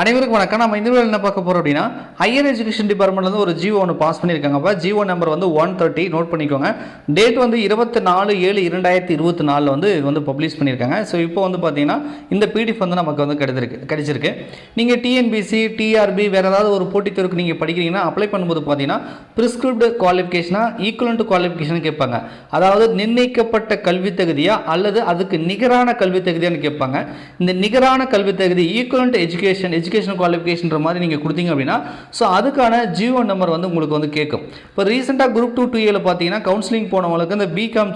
அனைவருக்கும் வணக்கம். நம்ம இந்த என்ன பார்க்க போகிறோம் அப்படின்னா ஹையர் எஜுகேஷன் டிபார்ட்மெண்ட்லேருந்து ஒரு ஜியோ ஒன்று பாஸ் பண்ணியிருக்காங்கப்பா ஜியோ நம்பர் வந்து ஒன் தேர்ட்டி நோட் பண்ணிக்கோங்க. டேட் வந்து இருபத்தி நாலு ஏழு இரண்டாயிரத்தி இருபத்தி நாலில் வந்து இது வந்து பப்ளிஷ் பண்ணியிருக்காங்க. ஸோ இப்போ வந்து பார்த்தீங்கன்னா இந்த பிடிஎஃப் வந்து நமக்கு வந்து கிடைச்சிருக்கு. கிடைச்சிருக்கு நீங்கள் டிஎன்பிசி டிஆர்பி வேறு ஏதாவது ஒரு போட்டித் தேர்வுக்கு நீங்கள் படிக்கிறீங்கன்னா அப்ளை பண்ணும்போது பார்த்தீங்கன்னா ப்ரிஸ்கிரிப்டு குவாலிஃபிகேஷனாக ஈக்குவலன் டு குவாலிஃபிகேஷன் கேட்பாங்க. அதாவது நிர்ணயிக்கப்பட்ட கல்வி தகுதியாக அல்லது அதுக்கு நிகரான கல்வி தகுதியான்னு கேட்பாங்க. இந்த நிகரான கல்வி தகுதி ஈக்குவலன் டு எஜுகேஷன் எஜுகேஷன் குவாலிஃபிகேஷன்ற மாதிரி நீங்கள் கொடுத்தீங்க அப்படின்னா ஸோ அதுக்கான ஜியோ நம்பர் வந்து உங்களுக்கு வந்து கேட்கும். இப்போ ரீசெண்டாக குரூப் டூ டூ ஏல பார்த்தீங்கன்னா கவுன்சிலிங் போனவங்களுக்கு இந்த பிகாம்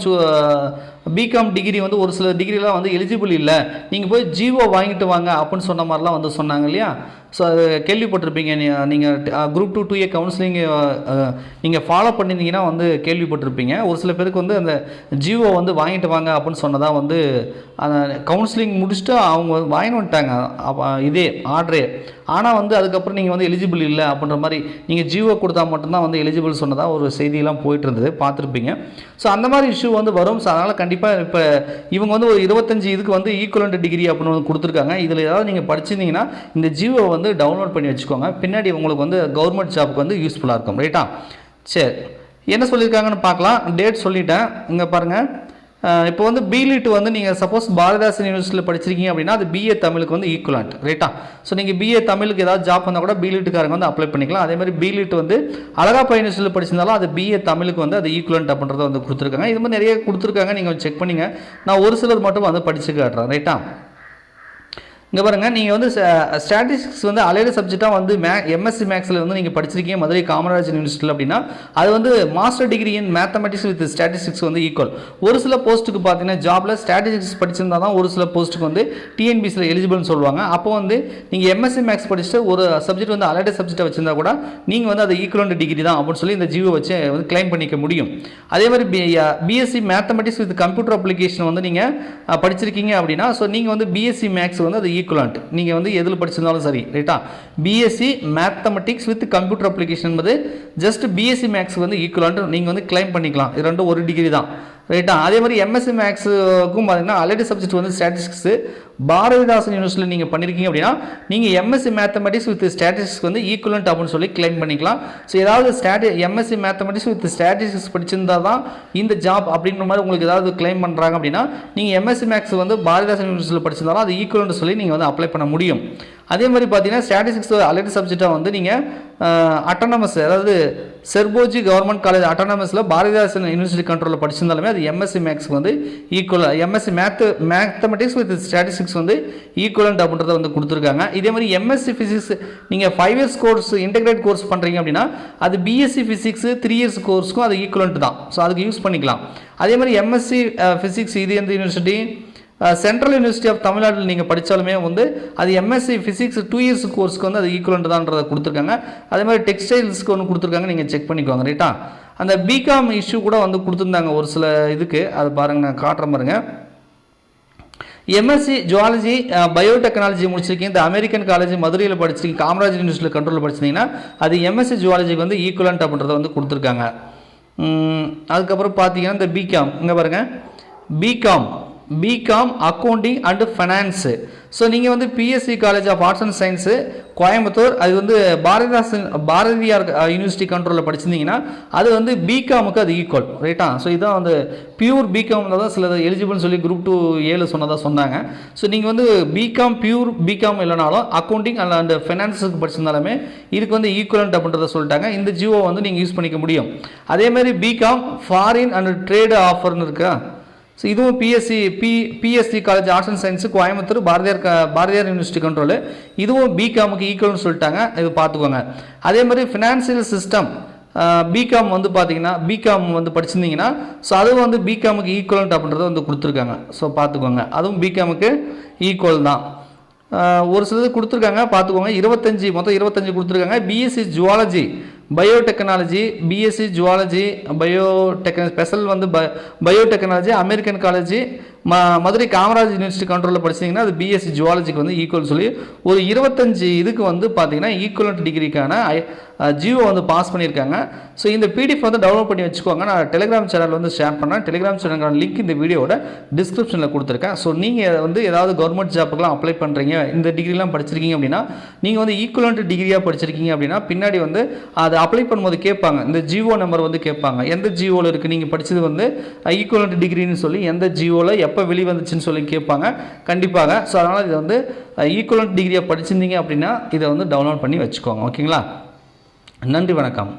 பிகாம் டிகிரி வந்து ஒரு சில டிகிரிலாம் வந்து எலிஜிபிள் இல்லை. நீங்கள் போய் ஜியோ வாங்கிட்டு வாங்க அப்படின்னு சொன்ன மாதிரிலாம் வந்து சொன்னாங்க இல்லையா? ஸோ அது கேள்விப்பட்டிருப்பீங்க. நீங்கள் group two two A counselling நீங்கள் ஃபாலோ பண்ணியிருந்தீங்கன்னா வந்து கேள்விப்பட்டிருப்பீங்க. ஒரு சில பேருக்கு வந்து அந்த ஜிஓ வந்து வாங்கிட்டு வாங்க அப்படின்னு சொன்னதாக வந்து அந்த கவுன்சிலிங் முடிச்சுட்டு அவங்க வந்து வாங்கிட்டு வந்துட்டாங்க. இதே ஆர்டரே ஆனால் வந்து அதுக்கப்புறம் நீங்கள் வந்து எலிஜிபிள் இல்லை அப்படின்ற மாதிரி நீங்கள் ஜிஓ கொடுத்தா மட்டும்தான் வந்து எலிஜிபிள் சொன்னதாக ஒரு செய்தியெல்லாம் போயிட்டு இருந்தது பார்த்துருப்பீங்க. ஸோ அந்த மாதிரி இஷ்யூ வந்து வரும். ஸோ அதனால் கண்டிப்பாக இப்போ இவங்க வந்து ஒரு இருபத்தஞ்சி இதுக்கு வந்து ஈக்குவலண்ட் டிகிரி அப்படின்னு வந்து கொடுத்துருக்காங்க. இதில் ஏதாவது நீங்கள் படிச்சிருந்தீங்கன்னா இந்த ஜிஓ வந்து டவுன்லோட் பண்ணி வச்சுக்கோங்க. பின்னாடி உங்களுக்கு வந்து கவர்மெண்ட் ஜாப்க்கு வந்து யூஸ்ஃபுல்லாக இருக்கும். ரைட்டா சரி. என்ன சொல்லியிருக்காங்கன்னு பார்க்கலாம். டேட் சொல்லிட்டேன். இங்கே பாருங்கள் இப்போ வந்து பிலிட் வந்து நீங்கள் சப்போஸ் பாரதிதாசன் யூனிவர்சிட்டியில் படிச்சிருக்கீங்க அப்படின்னா அது பிஏ தமிழுக்கு வந்து ஈக்குவலண்ட் ரைட்டா ஸோ நீங்கள் பிஏ தமிழுக்கு ஏதாவது ஜாப் வந்தால் கூட பிலிட்டுக்காரங்க வந்து அப்ளை பண்ணிக்கலாம். அதே மாதிரி பிலிட் வந்து அழகாப்பா யூனிவர்சிட்டியில் படிச்சிருந்தாலும் அது பிஏ தமிழுக்கு வந்து அது ஈக்குவலண்ட் அப்படின்றத வந்து கொடுத்துருக்காங்க. இது மாதிரி நிறைய கொடுத்துருக்காங்க. நீங்கள் செக் பண்ணிங்க. நான் ஒரு சிலர் மட்டும் வந்து படிச்சு காட்டுறேன். ரைட்டா இங்கே பாருங்கள் நீங்கள் வந்து ஸ்டாட்டிஸ்டிக்ஸ் வந்து அலைடு சப்ஜெக்டாக வந்து மே எம்எஸ்சி மேக்ஸில் வந்து நீங்கள் படிச்சிருக்கீங்க மதுரை காமராஜர் யூனிவர்சிட்டியில் அப்படின்னா அது வந்து master degree in mathematics with statistics வந்து ஈக்குவல் ஒரு சில போஸ்ட்டுக்கு பார்த்தீங்கன்னா ஜாபில் ஸ்டாட்டிஸ்டிக்ஸ் படிச்சிருந்தா தான் ஒரு சில போஸ்ட்டுக்கு வந்து டிஎன்பிசியில் எலிஜிபிள்னு சொல்லுவாங்க. அப்போ வந்து நீங்கள் எம்எஸ்சி மேக்ஸ் படிச்சுட்டு ஒரு சப்ஜெக்ட் வந்து அலைடு சப்ஜெக்டாக வச்சிருந்தா கூட நீங்கள் வந்து அது ஈக்குவலண்ட் டிகிரி தான் அப்படின்னு சொல்லி இந்த ஜியோ வச்சு வந்து கிளைம் பண்ணிக்க முடியும். அதே மாதிரி BSc mathematics with computer application வந்து நீங்கள் படிச்சிருக்கீங்க அப்படின்னா ஸோ நீங்கள் வந்து பிஎஸ்சி மேக்ஸ் வந்து அது ஈக்குவலண்ட் நீங்கள் வந்து எதில் படிச்சிருந்தாலும் சரி ரைட்டா BSc mathematics with computer application என்பது ஜஸ்ட் பிஎஸ்சி மேக்ஸ் வந்து ஈக்குவலண்ட் நீங்கள் வந்து கிளைம் பண்ணிக்கலாம். இது ரெண்டும் ஒரு டிகிரி தான். ரைட்டா அதே மாதிரி எம்எஸ்சி மேக்ஸுக்கும் பார்த்தீங்கன்னா ஆல்ரெடி சப்ஜெக்ட் வந்து ஸ்டாட்டிஸ்டிக்ஸு பாரதிதாசன் யூனிவர்சிட்டியில் நீங்கள் பண்ணியிருக்கீங்க அப்படின்னா நீங்கள் எம்எஸ்சி மேத்தமெட்டிக்ஸ் வித் ஸ்டாட்டிஸ்டிக்ஸ் வந்து ஈக்குவலண்ட் அப்படின்னு சொல்லி கிளைம் பண்ணிக்கலாம். ஸோ ஏதாவது stati MSc mathematics with statistics படிச்சிருந்தா தான் இந்த ஜாப் அப்படின்ற மாதிரி உங்களுக்கு ஏதாவது கிளைம் பண்ணுறாங்க அப்படின்னா நீங்கள் எம்எஸ்சி மேக்ஸ் வந்து பாரதிதாசன் யூனிவர்சிட்டியில் படிச்சிருந்தாலும் அது ஈக்குவல்னு சொல்லி நீங்கள் வந்து அப்ளை பண்ண முடியும். அதே மாதிரி பார்த்தீங்கன்னா ஸ்டாட்டிஸ்டிக்ஸ் அலர்ட் சப்ஜெக்டாக வந்து நீங்கள் அட்டானமஸ் அதாவது செர்போஜி கவர்மெண்ட் காலேஜ் அட்டானமஸில் பாரதிதாசன் யூனிவர்சிட்டி கண்ட்ரோலில் படிச்சிருந்தாலுமே அது எம்எஸ்சி மேக்ஸ் வந்து equal MSc math mathematics with statistics வந்து ஈக்குவலண்ட் அப்படின்றத வந்து கொடுத்துருக்காங்க. இதே மாதிரி எம்எஸ்சி ஃபிசிக்ஸ் நீங்கள் five years course integrate course பண்ணுறீங்க அப்படின்னா அது பிஎஸ்சி ஃபிசிக்ஸ் த்ரீ இயர்ஸ் கோர்ஸ்க்கும் அது ஈக்குவலண்ட் தான். ஸோ அதுக்கு யூஸ் பண்ணிக்கலாம். அதே மாதிரி எம்எஸ்சி ஃபிசிக்ஸ் இது எந்த யூனிவர்சிட்டி சென்ட்ரல் யூனிவர்சிட்டி ஆஃப் தமிழ்நாட்டில் நீங்கள் படித்தாலுமே வந்து அது எம்எஸ்சி ஃபிசிக்ஸ் டூ இயர்ஸ் கோர்ஸ்க்கு வந்து அது ஈக்குவலண்ட் தான்றதை கொடுத்துருக்காங்க. அதே மாதிரி டெக்ஸ்டைல்ஸ்க்கு ஒன்று கொடுத்துருக்காங்க. நீங்கள் செக் பண்ணிக்கோங்க ரைட்டா அந்த பிகாம் இஷ்யூ கூட வந்து கொடுத்துருந்தாங்க ஒரு சில இதுக்கு. அது பாருங்கள் நான் காட்டுற பாருங்க. எம்எஸ்சி ஜுவாலஜி பயோடெக்னாலஜி முடிச்சிருக்கீங்க இந்த அமெரிக்கன் காலேஜ் மதுரையில் படிச்சிருக்கீங்க காமராஜ் யூனிவர்சிட்டியில் கண்ட்ரோல் படிச்சிருந்தீங்கன்னா அது எம்எஸ்சி ஜுவாலஜிக்கு வந்து ஈக்குவலண்ட் அப்படின்றத வந்து கொடுத்துருக்காங்க. அதுக்கப்புறம் பார்த்தீங்கன்னா இந்த பிகாம் இங்கே பாருங்கள் BCom BCom accounting and finance so நீங்கள் வந்து PSG college of arts and science Coimbatore அது வந்து பாரதிதாசன் பாரதியார் யூனிவர்சிட்டி கண்ட்ரோலில் படிச்சிருந்தீங்கன்னா அது வந்து பிகாமுக்கு அது ஈக்குவல் ரைட்டா ஸோ இதான் வந்து பியூர் பிகாமில் தான் சில எலிஜிபிள்னு சொல்லி குரூப் டூ ஏழு சொன்னதாக சொன்னாங்க. ஸோ நீங்கள் வந்து பிகாம் பியூர் பிகாம் இல்லைனாலும் அக்கௌண்டிங் அண்ட் ஃபைனான்ஸுக்கு படிச்சிருந்தாலுமே இதுக்கு வந்து ஈக்குவலண்ட் அப்படின்றத சொல்லிட்டாங்க. இந்த ஜியோ வந்து நீங்கள் யூஸ் பண்ணிக்க முடியும். அதேமாதிரி பிகாம் ஃபாரின் அண்ட் ட்ரேடு ஆஃபர்னு இருக்கா? ஸோ இதுவும் PSG P PSG college arts and science Coimbatore Bharathiar க பாரதியார் யூனிவர்சிட்டி கண்ட்ரோலு இதுவும் பிகாமுக்கு ஈக்குவல்னு சொல்லிட்டாங்க. இது பார்த்துக்கோங்க. அதே மாதிரி ஃபினான்சியல் சிஸ்டம் பிகாம் வந்து பார்த்தீங்கன்னா பிகாம் வந்து படிச்சிருந்தீங்கன்னா ஸோ அதுவும் வந்து பிகாமுக்கு ஈக்குவலண்ட் அப்படின்றத வந்து கொடுத்துருக்காங்க. ஸோ பார்த்துக்கோங்க. அதுவும் பிகாமுக்கு ஈக்குவல் தான். ஒரு சிலது கொடுத்துருக்காங்க. பார்த்துக்கோங்க. இருபத்தஞ்சி மொத்தம் இருபத்தஞ்சி கொடுத்துருக்காங்க. BSc zoology biotechnology BSc zoology biotechn special வந்து ப biotechnology American college Madurai Kamaraj university கண்ட்ரோலில் படிச்சிங்கன்னா அது பிஎஸ்சி ஜுவாலஜிக்கு வந்து ஈக்குவல் சொல்லி ஒரு இருபத்தஞ்சு இதுக்கு வந்து பார்த்தீங்கன்னா ஈக்குவலண்ட் டிகிரிக்கான ஜியோ வந்து பாஸ் பண்ணியிருக்காங்க. ஸோ இந்த பிடிஎஃப் வந்து டவுன்லோட் பண்ணி வச்சுக்கோங்க. நான் டெலிகிராம் சேனல் வந்து ஷேர் பண்ணேன் டெலிகிராம் சேனலுக்கான லிங்க் இந்த வீடியோட டிஸ்கிரிப்ஷனில் கொடுத்துருக்கேன். ஸோ நீங்கள் வந்து ஏதாவது கவர்மெண்ட் ஜாப்புக்கெலாம் அப்ளை பண்ணுறீங்க இந்த டிகிரிலாம் படிச்சிருக்கீங்க அப்படின்னா நீங்கள் வந்து ஈக்குவலண்ட் டிகிரியாக படிச்சிருக்கீங்க அப்படின்னா பின்னாடி வந்து அதை அப்ளை பண்ணும்போது கேட்பாங்க. இந்த ஜிஓ நம்பர் வந்து கேட்பாங்க. எந்த ஜியோவில் இருக்குது நீங்கள் படித்தது வந்து ஈக்குவலண்ட் டிகிரின்னு சொல்லி எந்த ஜியோவில் எப்போ வெளிவந்துச்சுன்னு சொல்லி கேட்பாங்க. கண்டிப்பாக. ஸோ அதனால் இதை வந்து ஈக்குவலன்ட் டிகிரியாக படிச்சிருந்தீங்க அப்படின்னா இதை வந்து டவுன்லோட் பண்ணி வச்சுக்கோங்க. ஓகேங்களா நன்றி வணக்கம்.